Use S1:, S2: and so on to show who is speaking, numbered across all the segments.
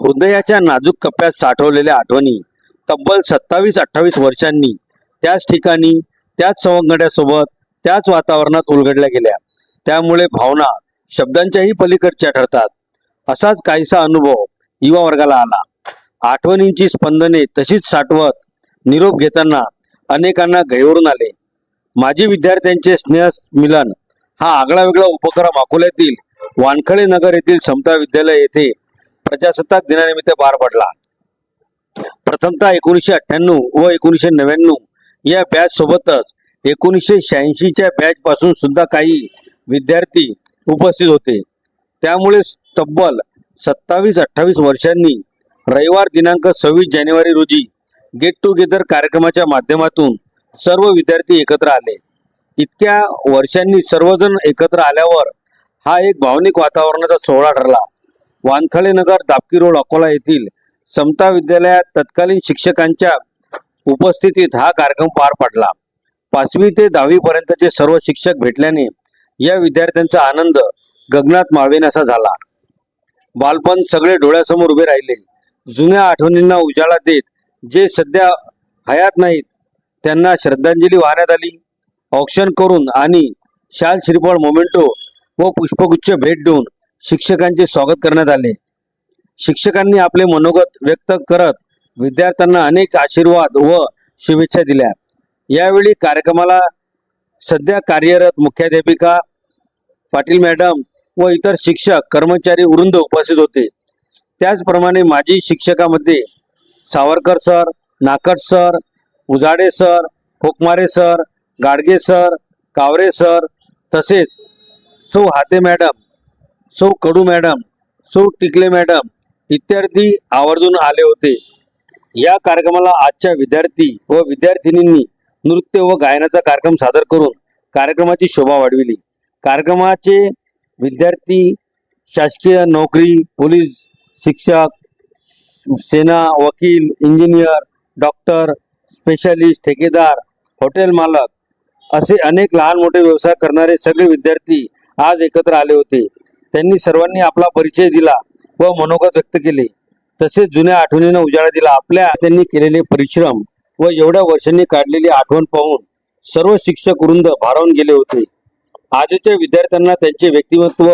S1: हृदयाच्या नाजूक कप्प्यात साठवलेल्या आठवणी तब्बल सत्तावीस अठ्ठावीस वर्षांनी त्याच ठिकाणी त्याच सवंगड्यासोबत त्याच वातावरणात उलगडल्या गेल्या. त्यामुळे भावना शब्दांच्याही पलीकडच्या ठरतात. असाच काहीसा अनुभव युवा वर्गाला आला. आठवणींची स्पंदने तशीच साठवत निरोप घेताना अनेकांना गैवरून आले. माजी विद्यार्थ्यांचे स्नेह मिलन हा आगळा वेगळा उपक्रम अकोल्यातील वानखळे नगर येथील समता विद्यालय येथे प्रजासत्ताक दिनानिमित्त पार पडला. प्रथमतः एकोणीसशे अठ्ठ्याण्णव व एकोणीसशे नव्याण्णव या बॅच सोबतच एकोणीसशे शहाऐंशीच्या बॅच पासून सुद्धा काही विद्यार्थी उपस्थित होते. त्यामुळे तब्बल सत्तावीस अठ्ठावीस वर्षांनी रविवार दिनांक सव्वीस जानेवारी रोजी गेट टुगेदर कार्यक्रमाच्या माध्यमातून सर्व विद्यार्थी एकत्र आले. इतक्या वर्षांनी सर्वजण एकत्र आल्यावर हा एक भावनिक वातावरणाचा सोहळा ठरला. वानखळे नगर दापकी रोड अकोला येथील समता विद्यालयात तत्कालीन शिक्षकांच्या उपस्थितीत हा कार्यक्रम पार पडला. पाचवी ते दहावी पर्यंतचे सर्व शिक्षक भेटल्याने या विद्यार्थ्यांचा आनंद गगनात मावेनासा झाला. बालपण सगळे डोळ्यासमोर उभे राहिले. जुन्या आठवणींना उजाळा देत जे सध्या हयात नाहीत त्यांना श्रद्धांजली वाहण्यात आली. ऑक्शन करून आणि शाल श्रीफळ मोमेंटो व पुष्पगुच्छ भेट देऊन शिक्षकांचे स्वागत करण्यात आले. शिक्षकांनी आपले मनोगत व्यक्त करत विद्यार्थ्यांना अनेक आशीर्वाद व शुभेच्छा दिल्या. यावेळी कार्यक्रमाला सध्या कार्यरत मुख्याध्यापिका पाटील मॅडम व इतर शिक्षक कर्मचारी वृंद उपस्थित होते. त्याचप्रमाणे माजी शिक्षकामध्ये Savarkar sir Nakat sir Ujade sir Khokmare sir Gadge sir Kaware sir तसेच सौ हाते मॅडम सौ कडू मॅडम सौ टिकले मॅडम इत्यादी आवर्जून आले होते. या कार्यक्रमाला आजच्या विद्यार्थी व विद्यार्थिनींनी नृत्य व गायनाचा कार्यक्रम सादर करून कार्यक्रमाची शोभा वाढविली. कार्यक्रमाचे विद्यार्थी शासकीय नोकरी पोलीस शिक्षक सेना वकील इंजिनियर डॉक्टर स्पेशालिस्ट ठेकेदार हॉटेल मालक असे अनेक लहान मोठे व्यवसाय करणारे सगळे विद्यार्थी आज एकत्र आले होते. त्यांनी सर्वांनी आपला परिचय दिला व मनोगत व्यक्त केले. तसेच जुन्या आठवणींना उजाळा दिला. आपल्या त्यांनी केलेले परिश्रम व एवढ्या वर्षांनी काढलेली आठवण पाहून सर्व शिक्षक वृंद भारावून गेले होते. आजच्या विद्यार्थ्यांना त्यांचे व्यक्तिमत्व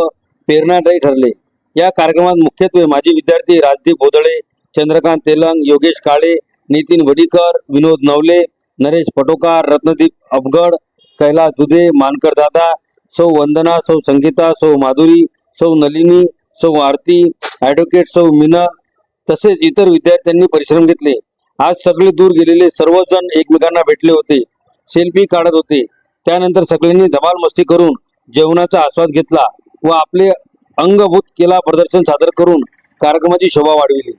S1: प्रेरणादायी ठरले. या कार्यक्रमात मुख्यत्वे माजी विद्यार्थी राजदीप भोदळे चंद्रकांत तेलंग योगेश काळे नितीन वडीकर विनोद नवले नरेश पटोकार रत्नदीप अबगड कैलास दुधे मानकर दादा सौ वंदना सौ संगीता सौ माधुरी सौ नलिनी सौ आरती ॲडव्होकेट सौ मीना तसेच इतर विद्यार्थ्यांनी परिश्रम घेतले. आज सगळे दूर गेलेले सर्वजण एकमेकांना भेटले होते. सेल्फी काढत होते. त्यानंतर सगळ्यांनी धमाल मस्ती करून जेवणाचा आस्वाद घेतला व आपले अंगभूत केला प्रदर्शन सादर करून कार्यक्रमाची शोभा वाढविली.